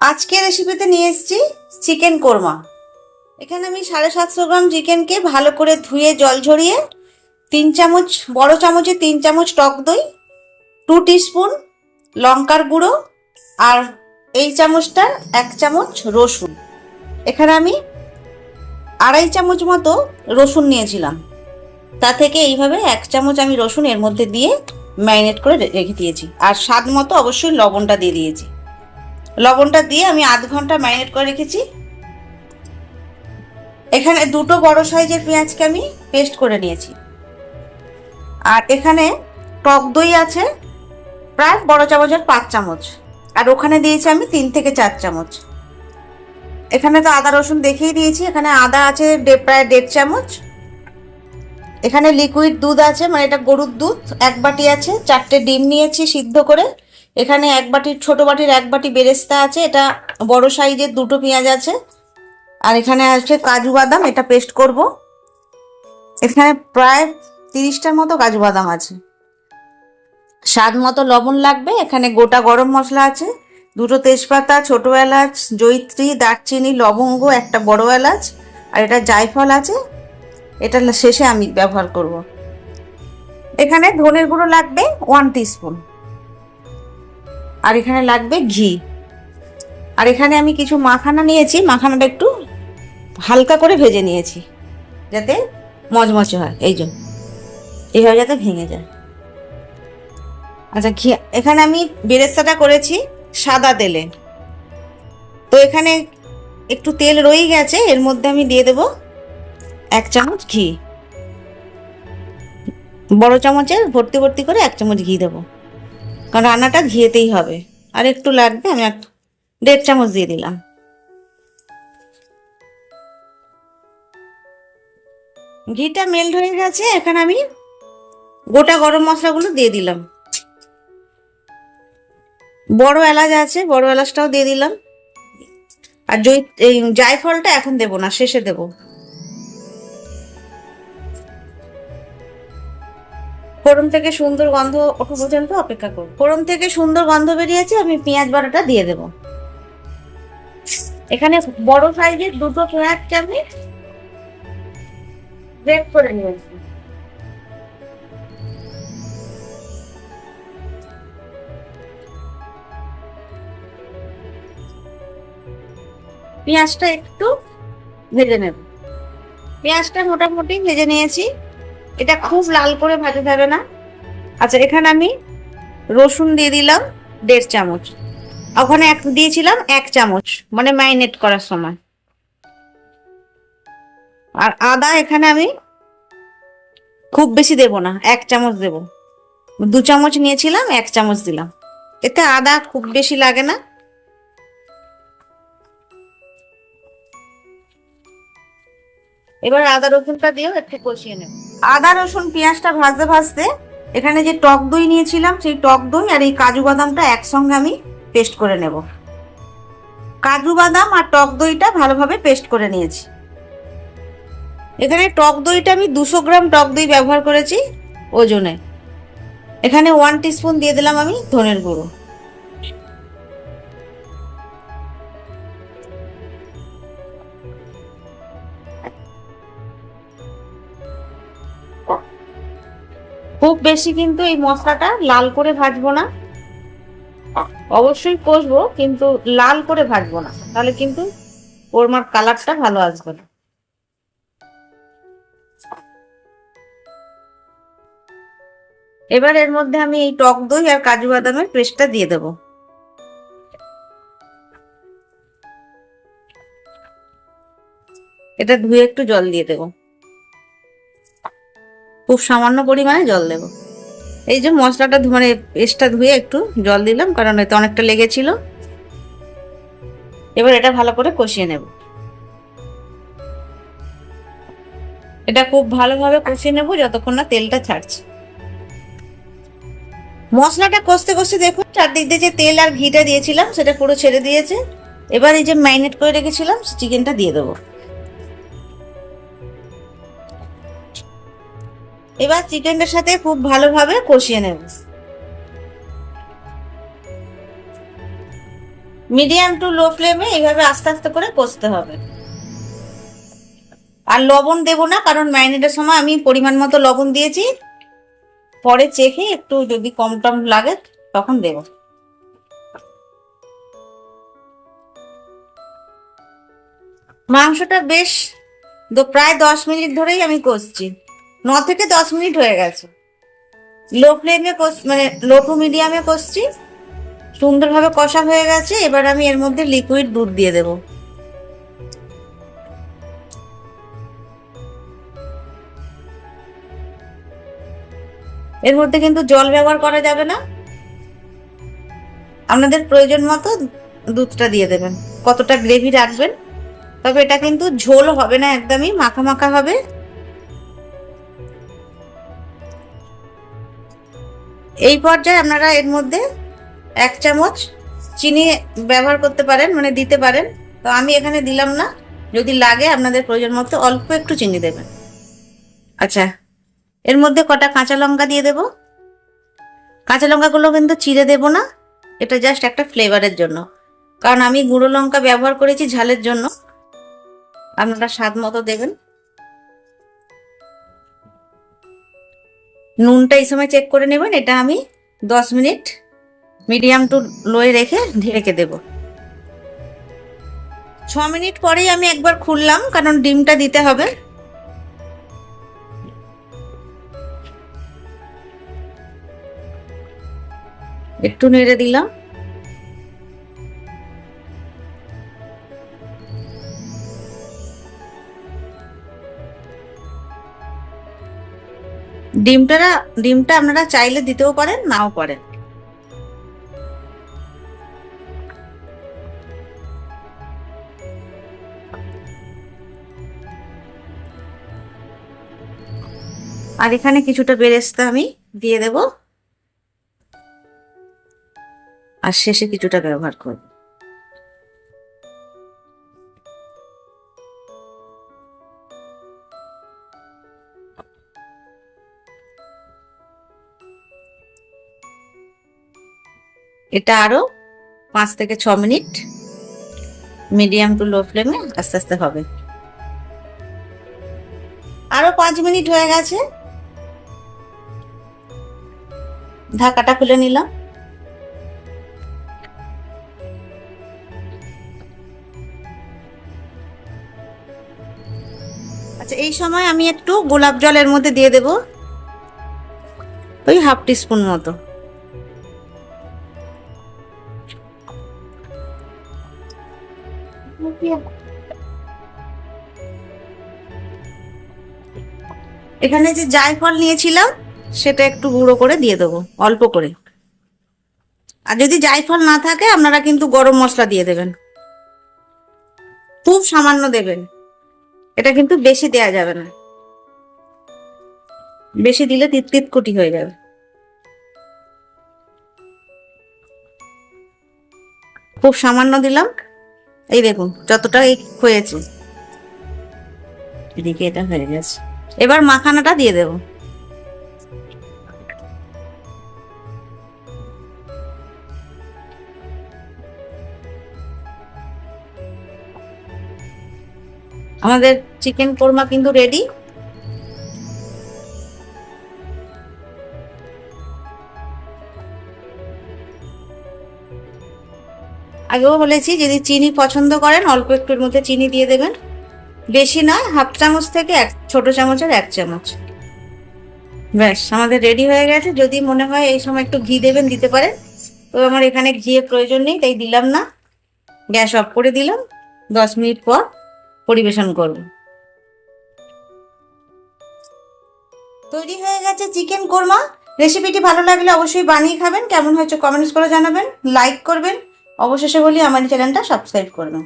আজকের রেসিপিতে নিয়ে এসেছি চিকেন কোরমা এখানে আমি সাড়ে সাতশো গ্রাম চিকেনকে ভালো করে ধুয়ে, জল ঝরিয়ে তিন চামচ, বড় চামচে তিন চামচ টক দই টু টিস্পুন লঙ্কার গুঁড়ো আর এই চামচটার এক চামচ রসুন। এখানে আমি আড়াই চামচ মতো রসুন নিয়েছিলাম। তা থেকে এইভাবে এক চামচ আমি রসুন এর মধ্যে দিয়ে ম্যারিনেট করে রেখে দিয়েছি। আর স্বাদ মতো অবশ্যই লবণটা দিয়ে দিয়েছি। লবণটা দিয়ে আমি আধ ঘণ্টা ম্যারিনেট করে রেখেছি। এখানে দুটো বড় সাইজের পেঁয়াজকে আমি পেস্ট করে নিয়েছি। আর এখানে টক দই আছে, প্রায় বড় চামচের পাঁচ চামচ। আর ওখানে দিয়েছি আমি তিন থেকে চার চামচ। এখানে তো আদা, রসুন দেখিয়ে দিয়েছি, এখানে আদা আছে প্রায় দেড় চামচ। এখানে লিকুইড দুধ আছে মানে এটা গরুর দুধ। এক বাটি আছে, চারটে ডিম নিয়েছি সিদ্ধ করে। এখানে এক বাটির, ছোট বাটির এক বাটি বেরেস্তা আছে, এটা বড় সাইজের দুটো পেঁয়াজ আছে। আর এখানে আছে কাজু বাদাম, এটা পেস্ট করব। এখানে প্রায় তিরিশটার মতো কাজু বাদাম আছে। স্বাদ মতো লবণ লাগবে। এখানে গোটা গরম মশলা আছে, দুটো তেজপাতা, ছোট এলাচ জৈত্রী দারচিনি, লবঙ্গ, একটা বড় এলাচ, আর এটা জায়ফল আছে। এটা শেষে আমি ব্যবহার করব। এখানে ধনের গুঁড়ো লাগবে ওয়ান টিস্পুন আর এখানে লাগবে ঘি। আর এখানে আমি কিছু মাখানা নিয়েছি, মাখানাটা একটু হালকা করে ভেজে নিয়েছি, যাতে মচমচে হয়, এই জন্য এইভাবে যাতে ভেঙে যায়। আচ্ছা ঘি এখানে আমি বেরেস্তাটা করেছি সাদা তেলে। তো এখানে একটু তেল রয়েই গেছে, এর মধ্যে আমি দিয়ে দেব এক চামচ ঘি। বড় চামচের, ভর্তি ভর্তি করে এক চামচ ঘি দেবো। কারণ রান্নাটা ঘিয়েতেই হবে। আর একটু লাগবে, আমি এক দেড় চামচ দিয়ে দিলাম। ঘিটা মেল্ট হয়ে গেছে, এখানে আমি গোটা গরম মশলাগুলো দিয়ে দিলাম। বড় এলাচ আছে, বড় এলাচটাও দিয়ে দিলাম। আর জৈ এই জায়ফলটা এখন দেবো না, শেষে দেবো। ফোড়ন থেকে সুন্দর গন্ধ ওঠা পর্যন্ত অপেক্ষা করব ফোড়ন থেকে সুন্দর গন্ধ বেরিয়েছে, আমি পেঁয়াজ বাটাটা দিয়ে দেব। এখানে বড় সাইজের দুটো পেঁয়াজকে আমি গ্রেট করে নিয়েছি। পেঁয়াজটা একটু ভেজে নেব। পেঁয়াজটা মোটামুটি ভেজে নিয়েছি। এটা খুব লাল করে ভাজা যাবে না? আচ্ছা এখানে আমি রসুন দিয়ে দিলাম দেড় চামচ। ওখানে এক, দিয়েছিলাম এক চামচ মানে ম্যারিনেট করার সময়। আর আদা এখানে আমি খুব বেশি দেব না, এক চামচ দেব। দু চামচ নিয়েছিলাম, এক চামচ দিলাম। এতে আদা খুব বেশি লাগে না। এবার আদা রসুনটা দিয়েও একটু কষিয়ে নেব। আদা, রসুন, পেঁয়াজটা ভাজতে ভাজতে এখানে যে টক দই নিয়েছিলাম, সেই টক দই আর এই কাজু বাদামটা একসঙ্গে আমি পেস্ট করে নেব। কাজু বাদাম আর টক দইটা ভালোভাবে পেস্ট করে নিয়েছি। এখানে টক দইটা আমি দুশো গ্রাম টক দই ব্যবহার করেছি ওজনে। এখানে ওয়ান টিস্পুন দিয়ে দিলাম আমি ধনের গুঁড়ো। খুব বেশি কিন্তু এই মশলাটা লাল করে ভাজবো না। অবশ্যই কষবো, কিন্তু লাল করে ভাজবো না। তাহলে কিন্তু কোরমার কালারটা ভালো আসবে না। এবার এর মধ্যে আমি এই টক দই আর কাজু বাদামের পেস্টটা দিয়ে দেব। এটা ধুয়ে একটু জল দিয়ে দেবো। খুব সামান্য পরিমাণে জল দেব। এই যে মশলাটা মানে পেস্টটা ধুয়ে একটু জল দিলাম, কারণ এতে অনেকটা লেগেছিল। এবার এটা ভালো করে কষিয়ে নেব। এটা খুব ভালোভাবে কষিয়ে নেব যতক্ষণ না তেলটা ছাড়ছে। মশলাটা কষতে কষতে দেখুন, চারদিক দিয়ে যে তেল আর ঘিটা দিয়েছিলাম, সেটা পুরো ছেড়ে দিয়েছে। এবার এই যে ম্যারিনেট করে রেখেছিলাম, চিকেনটা দিয়ে দেবো। এবার চিকেনটার সাথে খুব ভালোভাবে কষিয়ে নেব। মিডিয়াম টু লো ফ্লেমে এইভাবে আস্তে আস্তে করে কষতে হবে। আর লবণ দেবো না, কারণ ম্যারিনেটের সময় আমি পরিমাণ মতো লবণ দিয়েছি। পরে চেখে একটু যদি কম টম লাগে, তখন দেবো। মাংসটা বেশ প্রায় দশ মিনিট ধরেই আমি কষছি। ন থেকে দশ মিনিট হয়ে গেছে। লো ফ্লেমে মানে লো টু মিডিয়ামে কষছি। সুন্দরভাবে কষা হয়ে গেছে, এবার আমি এর মধ্যে লিকুইড দুধ দিয়ে দেব। এর মধ্যে কিন্তু জল ব্যবহার করা যাবে না। আপনাদের প্রয়োজন মতো দুধটা দিয়ে দেবেন। কতটা গ্রেভি রাখবেন। তবে এটা কিন্তু ঝোল হবে না একদমই, মাখা মাখা হবে। এই পর্যায়ে আপনারা এর মধ্যে এক চামচ চিনি ব্যবহার করতে পারেন মানে দিতে পারেন। তো আমি এখানে দিলাম না। যদি লাগে আপনাদের প্রয়োজন মতো অল্প একটু চিনি দেবেন। আচ্ছা এর মধ্যে কটা কাঁচা লঙ্কা দিয়ে দেব। কাঁচা লঙ্কাগুলো কিন্তু চিড়ে দেব না। এটা জাস্ট একটা ফ্লেভারের জন্য। কারণ আমি গুঁড়ো লঙ্কা ব্যবহার করেছি ঝালের জন্য। আপনারা স্বাদ মতো দেবেন। নুনটা এই সময় চেক করে নেবেন, এটা আমি দশ মিনিট মিডিয়াম টু লোয়ে রেখে ঢেকে দেব। ছ মিনিট পরেই আমি একবার খুললাম, কারণ ডিমটা দিতে হবে। একটু নেড়ে দিলাম। ডিমটা ডিমটা আপনারা চাইলে দিতেও পারেন, নাও পারেন। আর এখানে কিছুটা বেরেস্তা আমি দিয়ে দেব। আর শেষে কিছুটা ব্যবহার করব। এটা আরও পাঁচ থেকে ছ মিনিট মিডিয়াম টু লো ফ্লেমে আস্তে আস্তে হবে। আরও পাঁচ মিনিট হয়ে গেছে। ঢাকাটা খুলে নিলাম। আচ্ছা এই সময় আমি একটু গোলাপ জলের মধ্যে দিয়ে দেব। ওই হাফ টিস্পুন মতো। এখানে যে জায়ফল নিয়েছিলাম, সেটা একটু গুঁড়ো করে দিয়ে দেবো, অল্প করে। আর যদি জায়ফল না থাকে, আপনারা কিন্তু গরম মশলা দিয়ে দেবেন। খুব সামান্য দেবেন। এটা কিন্তু বেশি দেয়া যাবে না। বেশি দিলে তিত কুটি হয়ে যাবে। খুব সামান্য দিলাম। এই দেখুন, যতটাই হয়েছে। এদিকে এটা হয়ে গেছে। এবার মাখানাটা দিয়ে দেব। আমাদের চিকেন কোরমা কিন্তু রেডি আগেও বলেছি, যদি চিনি পছন্দ করেন, অল্প একটুর মধ্যে চিনি দিয়ে দেবেন। বেশি না হাফ চামচ থেকে এক, ছোট চামচের এক চামচ। ব্যাস, আমাদের রেডি হয়ে গেছে। যদি মনে হয় এই সময় একটু ঘি দেবেন, দিতে পারেন। তো আমার এখানে ঘিয়ের প্রয়োজন নেই, তাই দিলাম না। গ্যাস অফ করে দিলাম। দশ মিনিট পর পরিবেশন করব। তৈরি হয়ে গেছে চিকেন কোরমা। রেসিপিটি ভালো লাগলে অবশ্যই বানিয়ে খাবেন। কেমন হয়েছে কমেন্টস করে জানাবেন। লাইক করবেন। অবশেষে বলি আমার চ্যানেলটা সাবস্ক্রাইব করবেন